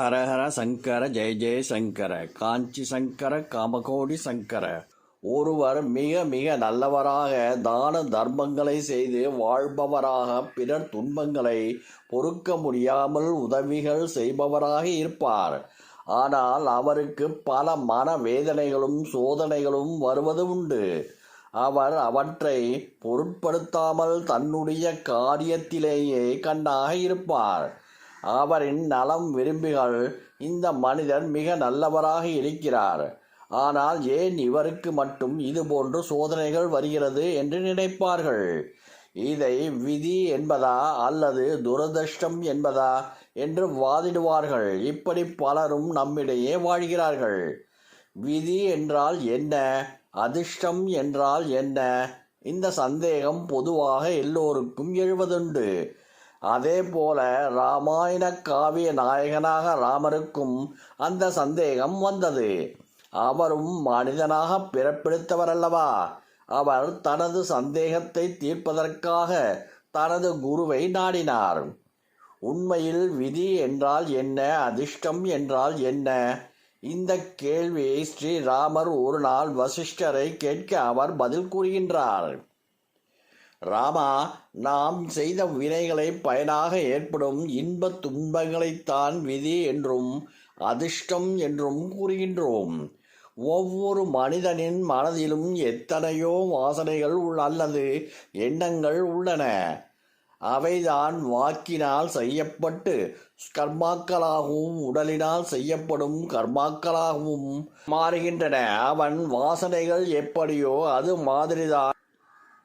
ஹரஹர சங்கர ஜெய ஜெய சங்கர காஞ்சி சங்கர காமகோடி சங்கர. ஒருவர் மிக மிக நல்லவராக தான தர்மங்களை செய்து வாழ்பவராக பிறர் துன்பங்களை பொறுக்க முடியாமல் உதவிகள் செய்பவராக இருப்பார். ஆனால் அவருக்கு பல மன வேதனைகளும் சோதனைகளும் வருவது உண்டு. அவர் அவற்றை பொருட்படுத்தாமல் தன்னுடைய காரியத்திலேயே கண்ணாக இருப்பார். அவரின் நலம் விரும்பிகள் இந்த மனிதர் மிக நல்லவராக இருக்கிறார். ஆனால் ஏன் இவருக்கு மட்டும் இதுபோன்று சோதனைகள் வருகிறது என்று நினைப்பார்கள்? இதை விதி என்பதா அல்லது துரதிர்ஷ்டம் என்பதா என்று வாதிடுவார்கள். இப்படி பலரும் நம்மிடையே வாழ்கிறார்கள். விதி என்றால் என்ன? அதிர்ஷ்டம் என்றால் என்ன? இந்த சந்தேகம் பொதுவாக எல்லோருக்கும் எழுவதுண்டு. அதே போல ராமாயண காவிய நாயகனாக ராமருக்கும் அந்த சந்தேகம் வந்தது. அவரும் மனிதனாக பிறப்பெடுத்தவரல்லவா? அவர் தனது சந்தேகத்தை தீர்ப்பதற்காக தனது குருவை நாடினார். உண்மையில் விதி என்றால் என்ன? அதிர்ஷ்டம் என்றால் என்ன? இந்த கேள்வியை ஸ்ரீராமர் ஒரு நாள் வசிஷ்டரை கேட்க அவர் பதில் கூறுகின்றார். ராமா நாம் செய்த வினைகளை பயனாக ஏற்படும் இன்ப துன்பங்களைத்தான் விதி என்றும் அதிர்ஷ்டம் என்றும் கூறுகின்றோம். ஒவ்வொரு மனிதனின் மனதிலும் எத்தனையோ வாசனைகள் அல்லது எண்ணங்கள் உள்ளன. அவைதான் வாக்கினால் செய்யப்பட்டு கர்மாக்களாகவும் உடலினால் செய்யப்படும் கர்மாக்களாகவும் மாறுகின்றன. அவன் வாசனைகள் எப்படியோ அது மாதிரிதான்.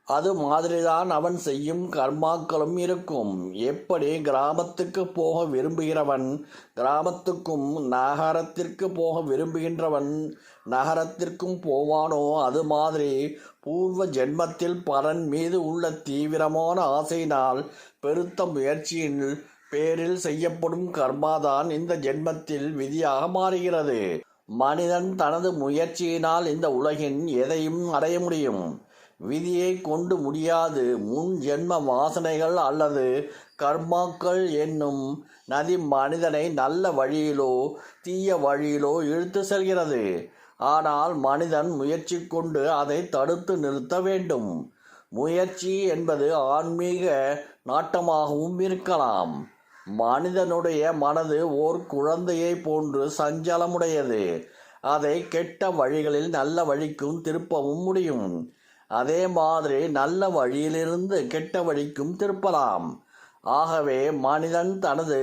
அது மாதிரிதான் அவன் செய்யும் கர்மாக்களும் இருக்கும். எப்படி கிராமத்துக்கு போக விரும்புகிறவன் கிராமத்துக்கும் நகரத்திற்கு போக விரும்புகின்றவன் நகரத்திற்கும் போவானோ? அது மாதிரி பூர்வ ஜென்மத்தில் பலன் மீது உள்ள தீவிரமான ஆசையினால் பெருத்த முயற்சியின் பேரில் செய்யப்படும் கர்மாதான் இந்த ஜென்மத்தில் விதியாக மாறுகிறது. மனிதன் தனது முயற்சியினால் இந்த உலகின் எதையும் அடைய முடியும். விதியை கொண்டு முடியாது. முன் ஜென்ம வாசனைகள் அல்லது கர்மாக்கள் என்னும் நதி மனிதனை நல்ல வழியிலோ தீய வழியிலோ இழுத்து செல்கிறது. ஆனால் மனிதன் முயற்சி கொண்டு அதை தடுத்து நிறுத்த வேண்டும். முயற்சி என்பது ஆன்மீக நாட்டமாகவும் இருக்கலாம். மனிதனுடைய மனது ஓர் குழந்தையை போன்று சஞ்சலமுடையது. அதை கெட்ட வழிகளில் நல்ல வழிக்கும் திருப்பவும் முடியும். அதே மாதிரி நல்ல வழியிலிருந்து கெட்ட வழிக்கும் திருப்பலாம். ஆகவே மனிதன் தனது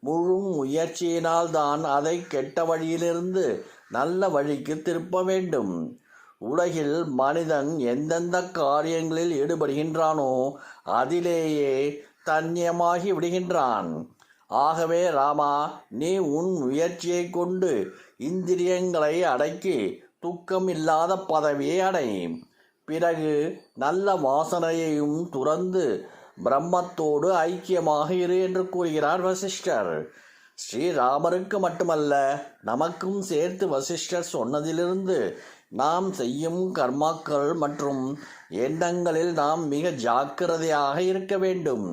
முழு முயற்சியினால் தான் அதை கெட்ட வழியிலிருந்து நல்ல வழிக்கு திருப்ப வேண்டும். உலகில் மனிதன் எந்தெந்த காரியங்களில் ஈடுபடுகின்றானோ அதிலேயே தன்யமாகி விடுகின்றான். ஆகவே ராமா நீ உன் முயற்சியை கொண்டு இந்திரியங்களை அடக்கி துக்கம் இல்லாத பதவியை அடை. பிறகு நல்ல வாசனையையும் துறந்து பிரம்மத்தோடு ஐக்கியமாக இரு என்று கூறுகிறார் வசிஷ்டர். ஸ்ரீராமருக்கு மட்டுமல்ல நமக்கும் சேர்த்து வசிஷ்டர் சொன்னதிலிருந்து நாம் செய்யும் கர்மாக்கள் மற்றும் எண்ணங்களில் நாம் மிக ஜாக்கிரதையாக இருக்க வேண்டும்.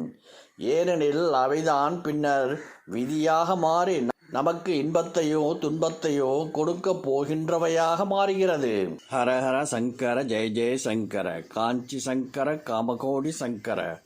ஏனெனில் அவைதான் பின்னர் விதியாக மாறி நமக்கு இன்பத்தையோ துன்பத்தையோ கொடுக்க போகின்றவையாக மாறுகிறது. ஹரஹர சங்கர ஜெய ஜெய சங்கர காஞ்சி சங்கர காமகோடி சங்கர.